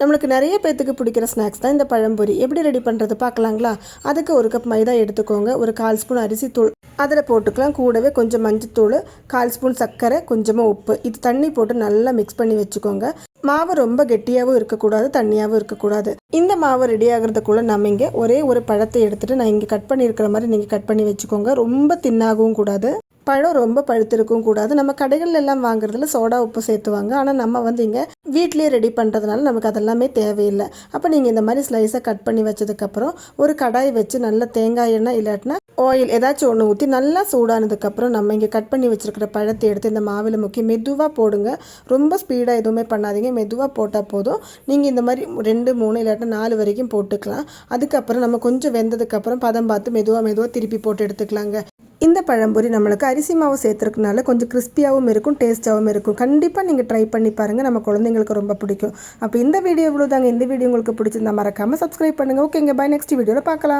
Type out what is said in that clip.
நம்மளுக்கு நிறைய பேத்துக்கு பிடிக்கிற ஸ்நாக்ஸ் தான் இந்த பழம்பொரி. எப்படி ரெடி பண்ணுறது பார்க்கலாங்களா? அதுக்கு ஒரு கப் மைதா எடுத்துக்கோங்க. ஒரு கால் ஸ்பூன் அரிசி தூள். அதில் போட்டுக்கலாம். கூடவே கொஞ்சம் மஞ்சத்தூள் கால் ஸ்பூன் சர்க்கரை கொஞ்சமாக உப்பு. இது தண்ணி போட்டு நல்லா மிக்ஸ் பண்ணி வச்சுக்கோங்க. மாவு ரொம்ப கெட்டியாகவும் இருக்கக்கூடாது தண்ணியாகவும் இருக்கக்கூடாது. இந்த மாவு ரெடி ஆகிறதுக்குள்ளே நம்ம இங்கே ஒரே ஒரு பழத்தை எடுத்துகிட்டு நான் இங்கே கட் பண்ணியிருக்கிற மாதிரி நீங்கள் கட் பண்ணி வச்சுக்கோங்க. ரொம்ப தின்னாகவும் கூடாது. பழம் ரொம்ப பழுத்திருக்கும் கூடாது. நம்ம கடைகள் எல்லாம் வாங்குறதுல சோடா உப்பு சேர்த்துவாங்க. ஆனால் நம்ம வந்து இங்கே வீட்லேயே ரெடி பண்ணுறதுனால நமக்கு அதெல்லாமே தேவையில்லை. அப்போ நீங்கள் இந்த மாதிரி ஸ்லைஸை கட் பண்ணி வச்சதுக்கப்புறம் ஒரு கடாய் வச்சு நல்ல தேங்காய் எண்ணெய் இல்லாட்டினா ஆயில் ஏதாச்சும் ஒன்று ஊற்றி நல்லா சூடானதுக்கப்புறம் நம்ம இங்கே கட் பண்ணி வச்சுருக்கிற பழத்தை எடுத்து இந்த மாவில் முக்கி மெதுவாக போடுங்க. ரொம்ப ஸ்பீடாக எதுவுமே பண்ணாதீங்க. மெதுவாக போட்டால் போதும். நீங்கள் இந்த மாதிரி ரெண்டு மூணு இல்லாட்டினா நாலு வரைக்கும் போட்டுக்கலாம். அதுக்கப்புறம் நம்ம கொஞ்சம் வெந்ததுக்கப்புறம் பதம் பார்த்து மெதுவாக மெதுவாக திருப்பி போட்டு எடுத்துக்கலாங்க. இந்த பழம்பொரி நம்மளுக்கு அரிசி மாவு சேர்த்துருக்கனால கொஞ்சம் கிறிஸ்பியாகவும் இருக்கும் டேஸ்ட்டாகவும் இருக்கும். கண்டிப்பாக நீங்கள் ட்ரை பண்ணி பாருங்கள் நம்ம குழந்தைங்களுக்கு ரொம்ப பிடிக்கும். அப்போ இந்த வீடியோ இவ்வளோ தாங்க இந்த வீடியோ உங்களுக்கு பிடிச்சிருந்தா மறக்காமல் சப்ஸ்கிரைப் பண்ணுங்கள் ஓகேங்க பை நெக்ஸ்ட் வீடியோவில் பார்க்கலாம்.